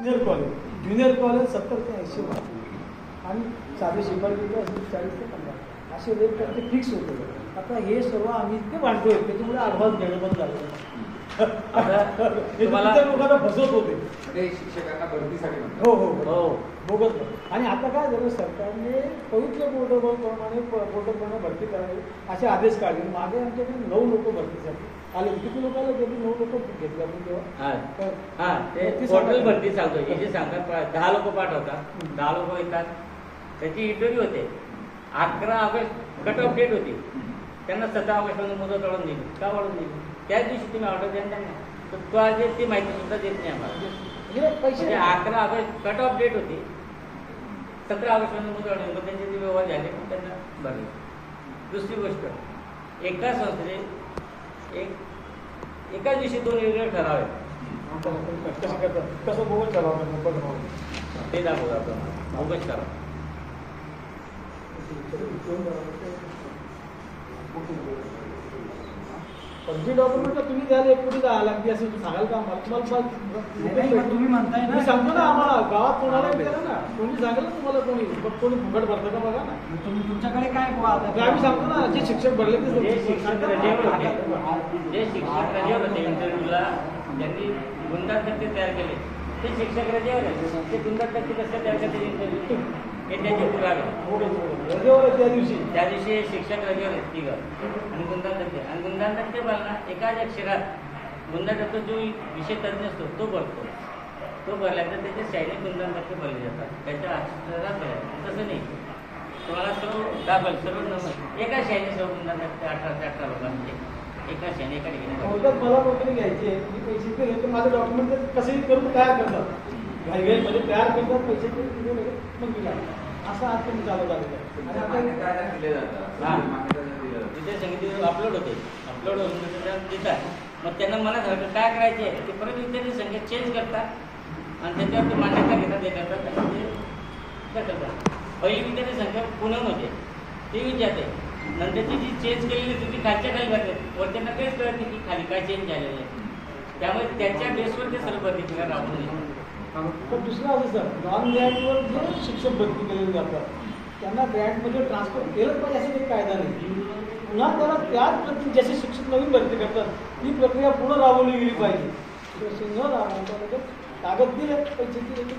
Junior college junior college सत्तर ते ऐंशी आणि साधे शिपाई गेले असेल चाळीस ते पंधरा. असे रेट त्यांचे फिक्स होते. आता हे सर्व आम्ही इतके वाढतोय त्याच्यामुळे ॲडव्हान्स घेणं बंद झालं. तुम्हाला- लोकांना फसवत होते. ते शिक्षकांना भरतीसाठी म्हणतात. हो हो हो. हो. बोगस आणि आता काय झालं? सरकारने पवित्र प्रोटोकॉलप्रमाणे प्रोटोकॉलने भरती करावी असे आदेश काढले. मागे आमच्याकडे नऊ लोक भरतीसाठी आले किती लोकांना गेली? नऊ लोक घेतले आपण तेव्हा. हा. तर हा ते भरती पोर्टल सांगा. भरती सांगतो हे जे सांगतात दहा लोक पाठवतात. दहा लोक येतात. त्याची इंटरव्ह्यू होते. अकरा ऑगस्ट कट ऑफ डेट होती त्यांना सतरा ऑगस्टमध्ये मुदत वाढून दिली. का वाढून दिली? त्याच दिवशी तुम्ही ऑर्डर द्या त्यांना तर तो आज ती माहिती सुद्धा देत नाही आम्हाला. म्हणजे पैसे म्हणजे अकरा ऑगस्ट कट ऑफ डेट होती. सतरा ऑगस्टमध्ये मुदत वाढून दिली. मग त्यांचे जे व्यवहार झाले मग त्यांना भरले दुसरी गोष्ट एका संस्थेने एक एकाच दिवशी दोन वेगवेगळे ठराव आहेत. कसं चालवतात बघा ते दाखवतो आपण. बोगस करा जी डॉक्युमेंट तुम्ही द्याल एक कोटी द्यायला लागली असं तुम्ही सांगाल का आम्हाला? तुम्हाला पण तुम्ही म्हणताय ना. मी सांगतो ना आम्हाला गावात कोणाला विचारा ना. कोणी सांगेल ना तुम्हाला कोणी? मग कोणी फुकट भरतं का बघा ना. तुम्ही तुमच्याकडे काय ते आम्ही सांगतो ना जे शिक्षक भरले ते जे शिक्षक रजेवर होते जे शिक्षक रजेवर होते इंटरव्ह्यूला ज्यांनी गुंडाळ टक्के तयार केले. ते शिक्षक रजेवर ते गुंडाळ टक्के कसं तयार करते इंटरव्ह्यू हे त्याचे पुरावे. त्या दिवशी? त्या दिवशी शिक्षक रजेवर आहेत तिघं. आणि गुंडाळ टक्के आणि गुंडाळ टक्के बोलना एकाच अक्षरात गुंडाळ टक्के जो विषय तज्ञ असतो तो भरतो तो भरल्यानंतर त्याचे शाळेने गुंडाळ टक्के भरले जातात. त्याच्या अक्षरात भरायचं तसं नाही. तुम्हाला सर्व दाखल सर्व नंबर एका शाळेने सर्व गुंडाळ टक्के अठरा ते अठरा लोकांचे. एका शाळेने एका ठिकाणी मला नोकरी घ्यायची? मी पैसे ते घेतो माझं डॉक्युमेंट कसेही करून तयार करतात. घाईघाईमध्ये तयार करतात पैसे मग दिला असा आज तुम्ही चालू झालेला आहे. आणि मान्यता आता दिले जातात हा. मान्यता दिले जातात तिथे सांगितले अपलोड होते. अपलोड होऊन देतात मग त्यांना मनासारखं काय करायचे ते परत विद्यार्थी संख्या चेंज करतात. आणि त्याच्यावर ते मान्यता घेतात हे करतात आणि ते करतात पहिली विद्यार्थी संख्या पुण्याहून होते ते विचारते नंतरची जी चेंज केलेली होती ती खालच्या खाली करतात वर त्यांना काहीच कळत नाही की खाली काय चेंज झालेलं आहे. त्यामुळे त्याच्या बेसवर ते सर्व राबवून देतात. पण दुसरं असं सर नॉन ग्रँटवर जे शिक्षक भरती केलेले जातात. त्यांना ग्रँटमध्ये ट्रान्सफर केलंच पाहिजे असं काही कायदा नाही. पुन्हा त्याला त्याच प्रति जसे शिक्षक नवीन भरती करतात ती प्रक्रिया पुन्हा राबवली गेली पाहिजे. न राबवता कागद दिले पैसे दिले की